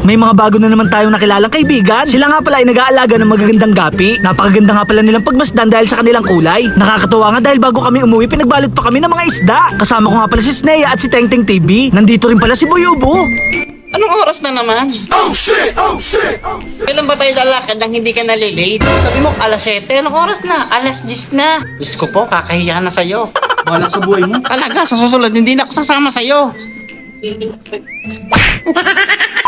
May mga bago na naman tayong nakilalang kaibigan. Sila nga pala ay nag-aalaga ng magagandang gapi. Napakaganda nga pala nilang pagmasdan dahil sa kanilang kulay. Nakakatuwa nga dahil bago kami umuwi, pinagbalot pa kami ng mga isda. Kasama ko nga pala si Snea at si Tengteng TV. Nandito rin pala si Boy Ubo. Anong oras na naman? Oh shit! Oh shit! Oh Kailan ba tayo lalakad nang hindi ka nalilate? Sabi mo, alas 7. Anong oras na? Alas 10 na. Diyos ko po, kakahiya na sa'yo. Wala sa buhay mo. Talaga, sa susunod, hindi na ako sasama sa'yo.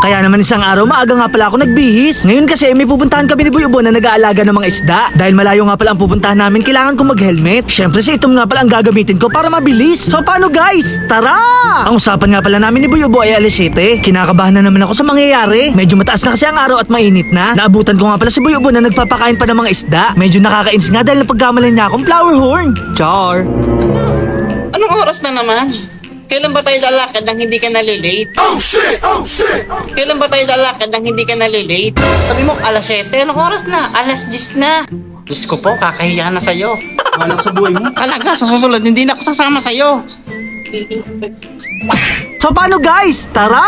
Kaya naman isang araw maaga nga pala ako nagbihis. Ngayon kasi may pupuntahan kami ni Boy na nag-aalaga ng mga isda. Dahil malayo nga pala ang pupuntahan namin, kailangan kong mag-helmet. Syempre si Itom nga pala ang gagamitin ko para mabilis. So paano guys? Tara! Ang usapan nga pala namin ni Boy ay alas 7. Kinakabahan na naman ako sa mangyayari. Medyo mataas na kasi ang araw at mainit na. Naabutan ko nga pala si Boy na nagpapakain pa ng mga isda. Medyo nakakains nga dahil napagkamalan niya akong flower horn. Char! Anong oras na naman? Kailan ba tayo lalakad nang hindi ka nalilate? Oh shit! Oh shit! Kailan ba tayo lalakad nang hindi ka nalilate? Sabi mo, alas 7. Anong oras na? Alas 10 na. Diyos ko po, kakahiya na sa'yo. Wala sa buhay mo. Talaga, sa susunod, hindi na ako sasama sa'yo. So paano guys? Tara!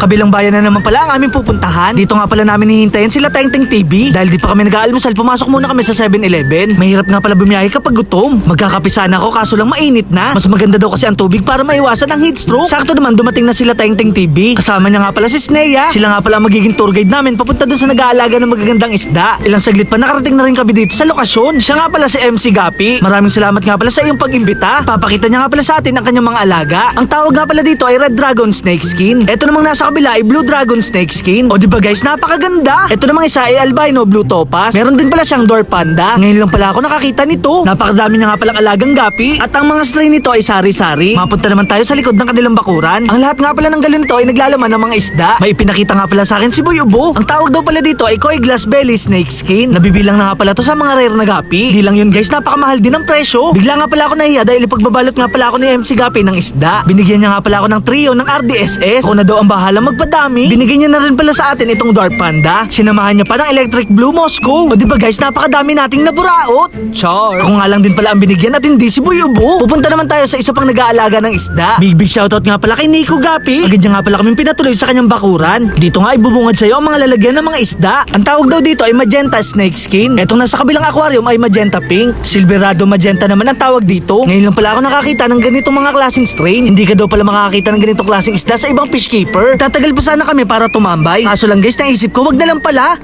Kabilang bayan na naman pala ang aming pupuntahan. Dito nga pala namin hihintayin sila Tengteng TV. Dahil di pa kami nag-aalmusal, pumasok muna kami sa 7-Eleven. Mahirap nga pala bumiyahe kapag gutom. Magkakapisa na ako kaso lang mainit na. Mas maganda daw kasi ang tubig para maiwasan ang heat stroke. Sakto naman dumating na sila Tengteng TV. Kasama niya nga pala si Snea. Sila nga pala ang magiging tour guide namin papunta dun sa nag-aalaga ng magagandang isda. Ilang saglit pa nakarating na rin kami dito sa lokasyon. Siya nga pala si MC Gapi. Maraming salamat nga pala sa iyong pag-imbita. Papakita niya nga pala sa atin ang kanyang mga alaga. Ang tawag nga pala dito ay Red Dragon Snake Skin. Ito namang nasa kabila ay Blue Dragon Snake Skin. O di ba guys, napakaganda. Ito namang isa ay Albino Blue Topaz. Meron din pala siyang Dwarf Panda. Ngayon lang pala ako nakakita nito. Napakadami niya nga palang alagang gapi. At ang mga strain nito ay sari-sari. Mapunta naman tayo sa likod ng kanilang bakuran. Ang lahat nga pala ng galon nito ay naglalaman ng mga isda. May pinakita nga pala sa akin si Boy Ubo. Ang tawag daw pala dito ay Koi Glass Belly Snake Skin. Nabibilang na nga pala to sa mga rare na gapi. Di lang yun guys, napakamahal din ang presyo. Bigla nga pala ako nahiya dahil ipagbabalot nga pala ako ni MC Gapi ng isda. Binigyan niya nga pala ako ng trio ng RDSS. Ako na daw ang bahala magpadami. Binigyan niya na rin pala sa atin itong Dwarf Panda. Sinamahan niya pa ng Electric Blue Moscow. O di ba guys, napakadami nating naburaot. Char. Ako nga lang din pala ang binigyan at hindi si Boy Ubo. Pupunta naman tayo sa isa pang nag-aalaga ng isda. Big big shoutout nga pala kay Nico Gapi. Agad niya nga pala kaming pinatuloy sa kanyang bakuran. Dito nga ibubungad sa'yo ang mga lalagyan ng mga isda. Ang tawag daw dito ay magenta snake skin. Etong nasa kabilang aquarium ay magenta pink. Silverado magenta naman ang tawag dito. Ngayon lang pala ako nakakita ng ganitong mga klaseng strain. Hindi ka daw pala makakita ng ganitong klaseng isda sa ibang fish keeper. Tatagal pa sana kami para tumambay. Kaso lang guys, naisip ko wag na lang pala.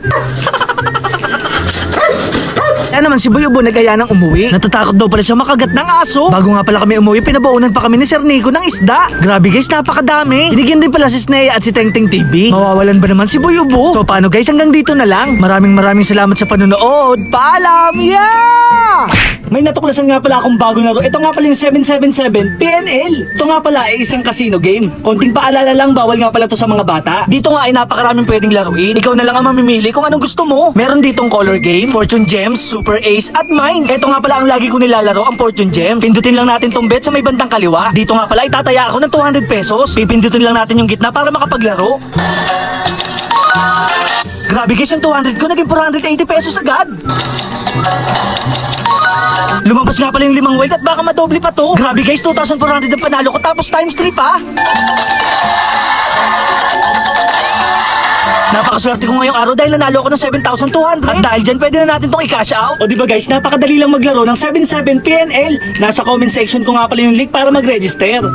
Kaya naman si Boy Ubo nagaya ng umuwi. Natatakot daw pala siya makagat ng aso. Bago nga pala kami umuwi, pinabaunan pa kami ni Sir Nico ng isda. Grabe guys, napakadami. Binigyan din pala si Snea at si Tengteng TV. Mawawalan ba naman si Boy Ubo? So paano guys, hanggang dito na lang. Maraming maraming salamat sa panonood. Paalam! Yeah! May natuklasan nga pala akong bagong laro. Ito nga pala yung 777 PNL. Ito nga pala ay isang casino game. Konting paalala lang, bawal nga pala to sa mga bata. Dito nga ay napakaraming pwedeng laruin. Ikaw na lang ang mamimili kung anong gusto mo. Meron ditong color game, fortune gems, super ace, at mines. Ito nga pala ang lagi ko nilalaro, ang fortune gems. Pindutin lang natin tong bet sa may bandang kaliwa. Dito nga pala itataya ako ng 200 pesos. Pipindutin lang natin yung gitna para makapaglaro. Grabe guys, yung 200 ko naging 480 pesos agad. Lumabas nga pala yung limang wild at baka madoble pa to. Grabe guys, 2,400 ang panalo ko tapos times 3 pa. Napakaswerte ko ngayong araw dahil nanalo ako ng 7,200. At dahil dyan, pwede na natin tong i-cash out. O di ba guys, napakadali lang maglaro ng 77 PNL. Nasa comment section ko nga pala yung link para mag-register.